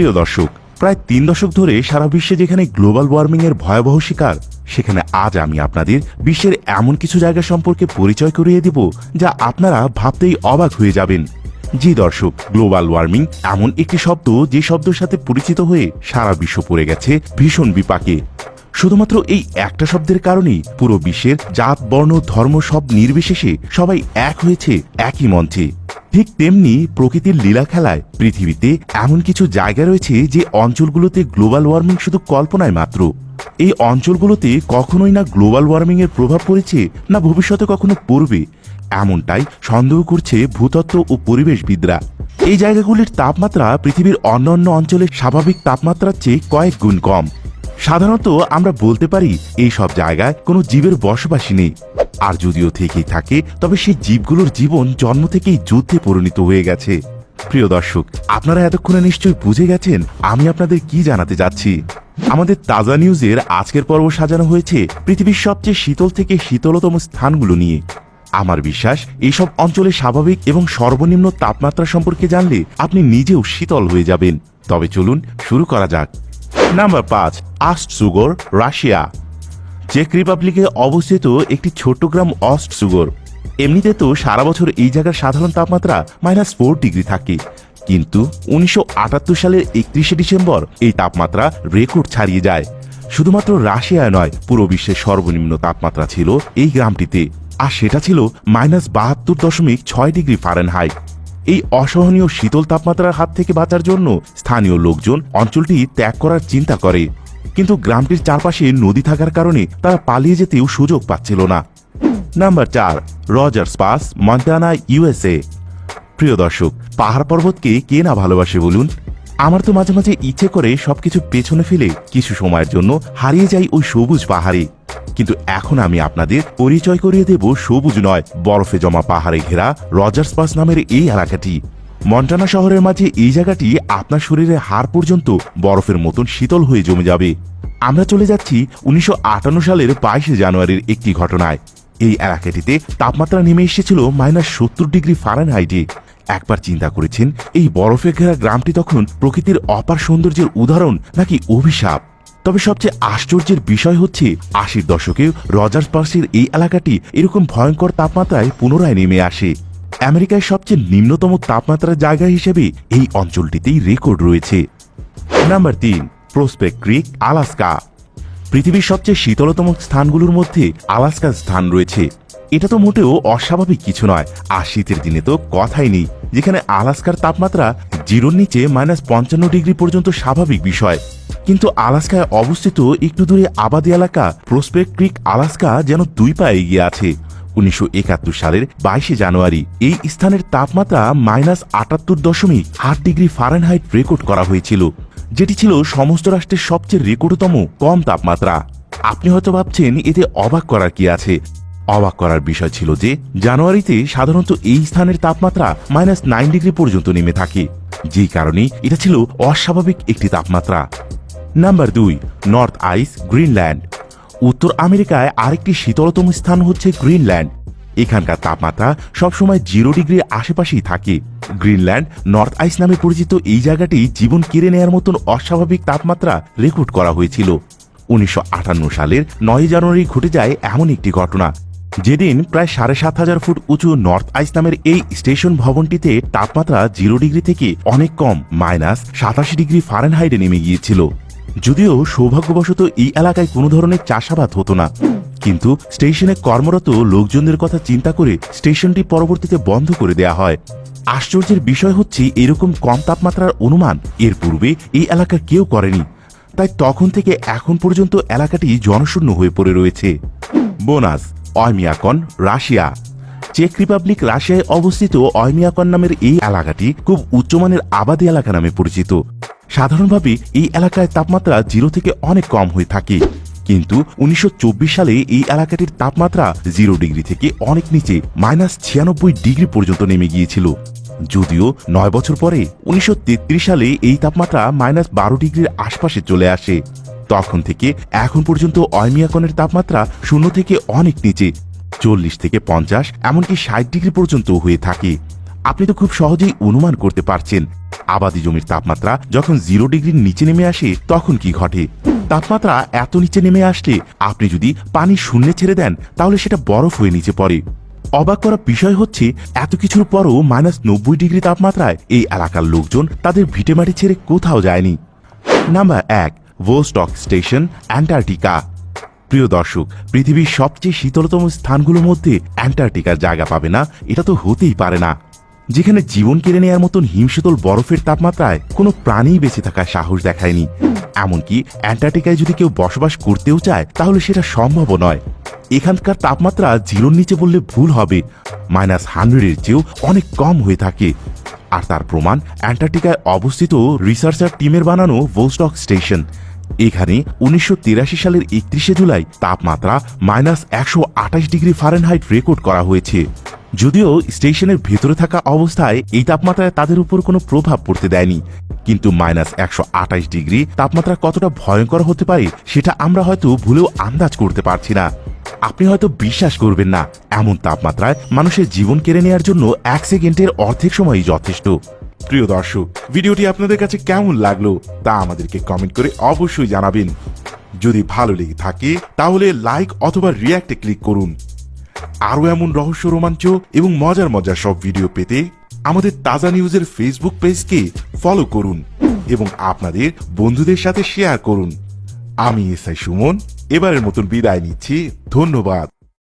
প্রিয় দর্শক, প্রায় তিন দশক ধরে সারা বিশ্বে যেখানে গ্লোবাল ওয়ার্মিং এর ভয়াবহ শিকার, সেখানে আজ আমি আপনাদের বিশ্বের এমন কিছু জায়গা সম্পর্কে পরিচয় করিয়ে দিব যা আপনারা ভাবতেই অবাক হয়ে যাবেন। জি দর্শক, গ্লোবাল ওয়ার্মিং এমন একটি শব্দ যে শব্দের সাথে পরিচিত হয়ে সারা বিশ্ব পড়ে গেছে ভীষণ বিপাকে। শুধুমাত্র এই একটা শব্দের কারণেই পুরো বিশ্বের জাত, বর্ণ, ধর্ম সব নির্বিশেষে সবাই এক হয়েছে, একই মঞ্চে। ঠিক তেমনি প্রকৃতির লীলা খেলায় পৃথিবীতে এমন কিছু জায়গা রয়েছে যে অঞ্চলগুলোতে গ্লোবাল ওয়ার্মিং শুধু কল্পনায় মাত্র। এই অঞ্চলগুলোতে কখনোই না গ্লোবাল ওয়ার্মিং এর প্রভাব পড়েছে না ভবিষ্যতে কখনো পড়বে। এমনটাই সন্দেহ করছে ভূতত্ত্ব ও পরিবেশবিদরা। এই জায়গাগুলির তাপমাত্রা পৃথিবীর অন্যান্য অঞ্চলের স্বাভাবিক তাপমাত্রার চেয়ে কয়েক গুণ কম। সাধারণত আমরা বলতে পারি এই সব জায়গায় কোনো জীবের বসবাসী নেই। আর যদিও থেকেই থাকে, তবে সেই জীবগুলোর জীবন জন্ম থেকেই যুদ্ধে পরিণত হয়ে গেছে। প্রিয় দর্শক, আপনারা এতক্ষণে নিশ্চয়ই বুঝে গেছেন আমি আপনাদের কি জানাতে যাচ্ছি। আমাদের তাজা নিউজের আজকের পর্ব সাজানো হয়েছে পৃথিবীর সবচেয়ে শীতল থেকে শীতলতম স্থানগুলো নিয়ে। আমার বিশ্বাস, এইসব অঞ্চলে স্বাভাবিক এবং সর্বনিম্ন তাপমাত্রা সম্পর্কে জানলে আপনি নিজেও শীতল হয়ে যাবেন। তবে চলুন শুরু করা যাক। নাম্বার পাঁচ আস্ট সুগর, রাশিয়া। চেক রিপাবলিকে অবস্থিত একটি ছোট্ট গ্রাম অস্ট সুগর এমনিতে তো সারা বছর এই জায়গার সাধারণ তাপমাত্রা মাইনাস ফোর ডিগ্রি থাকে। কিন্তু উনিশশো আটাত্তর সালের একত্রিশে ডিসেম্বর এই তাপমাত্রা রেকর্ড ছাড়িয়ে যায়। শুধুমাত্র রাশিয়ায় নয়, পুরো বিশ্বের সর্বনিম্ন তাপমাত্রা ছিল এই গ্রামটিতে। আর সেটা ছিল মাইনাস বাহাত্তর দশমিক ছয় ডিগ্রি ফারেনহাইট এই অসহনীয় শীতল তাপমাত্রার হাত থেকে বাঁচার জন্য স্থানীয় লোকজন অঞ্চলটি ত্যাগ করার চিন্তা করে। কিন্তু গ্রামটির চারপাশে নদী থাকার কারণে তারা পালিয়ে যেতেও সুযোগ পাচ্ছিল না। নাম্বার চার, রজার্স পাস, মন্টানা, ইউএসএ। প্রিয় দর্শক, পাহাড় পর্বতকে কে না ভালোবাসে বলুন? আমার তো মাঝে মাঝে ইচ্ছে করে সবকিছু পেছনে ফেলে কিছু সময়ের জন্য হারিয়ে যাই ওই সবুজ পাহাড়ে। কিন্তু এখন আমি আপনাদের পরিচয় করিয়ে দেব সবুজ নয়, বরফে জমা পাহাড়ে ঘেরা রজার্স পাস নামের এই এলাকাটি। মন্টানা শহরের মাঝে এই জায়গাটি আপনার শরীরে হাড় পর্যন্ত বরফের মতন শীতল হয়ে জমে যাবে। আমরা চলে যাচ্ছি উনিশশো আটান্ন সালের বাইশে জানুয়ারির একটি ঘটনায়। এই এলাকাটিতে তাপমাত্রা নেমে এসেছিল মাইনাস সত্তর ডিগ্রি ফারেনহাইটে। একবার চিন্তা করেছেন, এই বরফে ঘেরা গ্রামটি তখন প্রকৃতির অপার সৌন্দর্যের উদাহরণ নাকি অভিশাপ? তবে সবচেয়ে আশ্চর্যের বিষয় হচ্ছে, আশির দশকে রজার্স পার্সের এই এলাকাটি এরকম ভয়ঙ্কর তাপমাত্রায় পুনরায় নেমে আসে। আমেরিকায় সবচেয়ে নিম্নতম তাপমাত্রার জায়গা হিসেবে এই অঞ্চলটিতেই রেকর্ড রয়েছে। নাম্বার তিন, প্রসপেক ক্রিক, আলাস্কা। পৃথিবীর সবচেয়ে শীতলতম স্থানগুলোর মধ্যে আলাস্কার স্থান রয়েছে। এটা তো মোটেও অস্বাভাবিক কিছু নয়, আর শীতের দিনে তো কথাই নেই, যেখানে আলাস্কার তাপমাত্রা জিরোর নিচে মাইনাস পঞ্চান্ন ডিগ্রি পর্যন্ত স্বাভাবিক বিষয়। কিন্তু আলাস্কায় অবস্থিত একটু দূরে আবাদি এলাকা প্রসপেক ক্রিক, আলাস্কা যেন দুই পা এগিয়ে আছে। উনিশশো একাত্তর সালের বাইশে জানুয়ারি, এই স্থানের তাপমাত্রা মাইনাস আটাত্তর দশমিক আট ডিগ্রি ফারেনহাইট রেকর্ড করা হয়েছিল, যেটি ছিল সমস্ত রাষ্ট্রের সবচেয়ে রেকর্ডতম কম তাপমাত্রা। আপনি হয়তো ভাবছেন, এতে অবাক করার কি আছে? অবাক করার বিষয় ছিল যে, জানুয়ারিতে সাধারণত এই স্থানের তাপমাত্রা মাইনাস নাইন ডিগ্রি পর্যন্ত নেমে থাকে, যেই কারণে এটা ছিল অস্বাভাবিক একটি তাপমাত্রা। নাম্বার দুই, নর্থ আইস, গ্রিনল্যান্ড। উত্তর আমেরিকায় আরেকটি শীতলতম স্থান হচ্ছে গ্রিনল্যান্ড। এখানকার তাপমাত্রা সবসময় জিরো ডিগ্রির আশেপাশেই থাকে। গ্রিনল্যান্ড, নর্থ আইস নামে পরিচিত এই জায়গাটি জীবন কেড়ে নেয়ার মতন অস্বাভাবিক তাপমাত্রা রেকর্ড করা হয়েছিল। উনিশশো আটান্ন সালের নয় জানুয়ারি ঘটে যায় এমন একটি ঘটনা। যেদিন প্রায় সাড়ে সাত হাজার ফুট উঁচু নর্থ আইস নামের এই স্টেশন ভবনটিতে তাপমাত্রা জিরো ডিগ্রি থেকে অনেক কম, মাইনাস সাতাশি ডিগ্রি ফারেনহাইটে নেমে গিয়েছিল। যদিও সৌভাগ্যবশত এই এলাকায় কোনো ধরনের চাষাবাদ হতো না। কিন্তু স্টেশনে কর্মরত লোকজনদের কথা চিন্তা করে স্টেশনটি পরবর্তীতে বন্ধ করে দেয়া হয়। আশ্চর্যের বিষয় হচ্ছে এরকম কম তাপমাত্রার অনুমান এর পূর্বে এই এলাকা কেউ করেনি। তাই তখন থেকে এখন পর্যন্ত এলাকাটি জনশূন্য হয়ে পড়ে রয়েছে। বোনাস, অয়মিয়াকন, রাশিয়া। চেক রিপাবলিক রাশিয়ায় অবস্থিত অয়মিয়াকন নামের এই এলাকাটি খুব উচ্চমানের আবাদি এলাকা নামে পরিচিত। সাধারণভাবে এই এলাকায় তাপমাত্রা জিরো থেকে অনেক কম হয়ে থাকে। কিন্তু উনিশশো চব্বিশ সালে এই এলাকাটির তাপমাত্রা জিরো ডিগ্রি থেকে অনেক নিচে, মাইনাস ছিয়ানব্বই ডিগ্রি পর্যন্ত নেমে গিয়েছিল। যদিও নয় বছর পরে উনিশশো তেত্রিশ সালে এই তাপমাত্রা মাইনাস বারো ডিগ্রির আশপাশে চলে আসে। তখন থেকে এখন পর্যন্ত অয়মিয়াকনের তাপমাত্রা শূন্য থেকে অনেক নিচে, চল্লিশ থেকে পঞ্চাশ, এমনকি ষাট ডিগ্রি পর্যন্ত হয়ে থাকে। আপনি তো খুব সহজেই অনুমান করতে পারছেন আবাদি জমির তাপমাত্রা যখন জিরো ডিগ্রির নিচে নেমে আসে, তখন কি ঘটে? তাপমাত্রা এত নিচে নেমে আসলে আপনি যদি পানি শূন্যে ছেড়ে দেন, তাহলে সেটা বরফ হয়ে নিচে পড়ে। অবাক করা বিষয় হচ্ছে, এত কিছুর পরও মাইনাস নব্বই ডিগ্রি তাপমাত্রায় এই এলাকার লোকজন তাদের ভিটেমাটি ছেড়ে কোথাও যায়নি। নাম্বার এক, ভোস্টক স্টেশন, অ্যান্টার্কটিকা। প্রিয় দর্শক, পৃথিবীর সবচেয়ে শীতলতম স্থানগুলোর মধ্যে অ্যান্টার্কটিকার জায়গা পাবে না, এটা তো হতেই পারে না। যেখানে জীবন কেড়ে নেওয়ার মতন হিমশীতল বরফের তাপমাত্রায় কোনো প্রাণী বেঁচে থাকার সাহস দেখায়নি। এমনকি অ্যান্টার্কটিকায় যদি কেউ বসবাস করতেও চায়, তাহলে সেটা সম্ভবও নয়। এখানকার তাপমাত্রা জিরোর নিচে বললে ভুল হবে। মাইনাস হান্ড্রেডের চেয়েও অনেক কম হয়ে থাকে। আর তার প্রমাণ অ্যান্টার্কটিকায় অবস্থিত রিসার্চার টিমের বানানো ভোস্টক স্টেশন। এখানে উনিশশো তিরাশি সালের একত্রিশে জুলাই তাপমাত্রা মাইনাস একশো আঠাশ ডিগ্রি ফারেনহাইট রেকর্ড করা হয়েছে। যদিও স্টেশনের ভেতরে থাকা অবস্থায় এই তাপমাত্রায় তাদের উপর কোনো প্রভাব পড়তে দেয়নি। কিন্তু মাইনাস একশো আঠাশ ডিগ্রি তাপমাত্রা কতটা ভয়ঙ্কর হতে পারে সেটা আমরা হয়তো ভুলেও আন্দাজ করতে পারছি না। আপনি হয়তো বিশ্বাস করবেন না, এমন তাপমাত্রায় মানুষের জীবন কেড়ে নেওয়ার জন্য এক সেকেন্ডের অর্ধেক সময়ই যথেষ্ট। প্রিয় দর্শক, ভিডিওটি আপনাদের কাছে কেমন লাগল তা আমাদেরকে কমেন্ট করে অবশ্যই জানাবেন। যদি ভালো লেগে থাকে, তাহলে লাইক অথবা রিয়াক্টে ক্লিক করুন। আরও এমন রহস্য, রোমাঞ্চ এবং মজার মজার সব ভিডিও পেতে আমাদের তাজা নিউজের ফেসবুক পেজকে ফলো করুন এবং আপনাদের বন্ধুদের সাথে শেয়ার করুন। আমি এস আই সুমন, এবারের মতন বিদায় নিচ্ছি। ধন্যবাদ।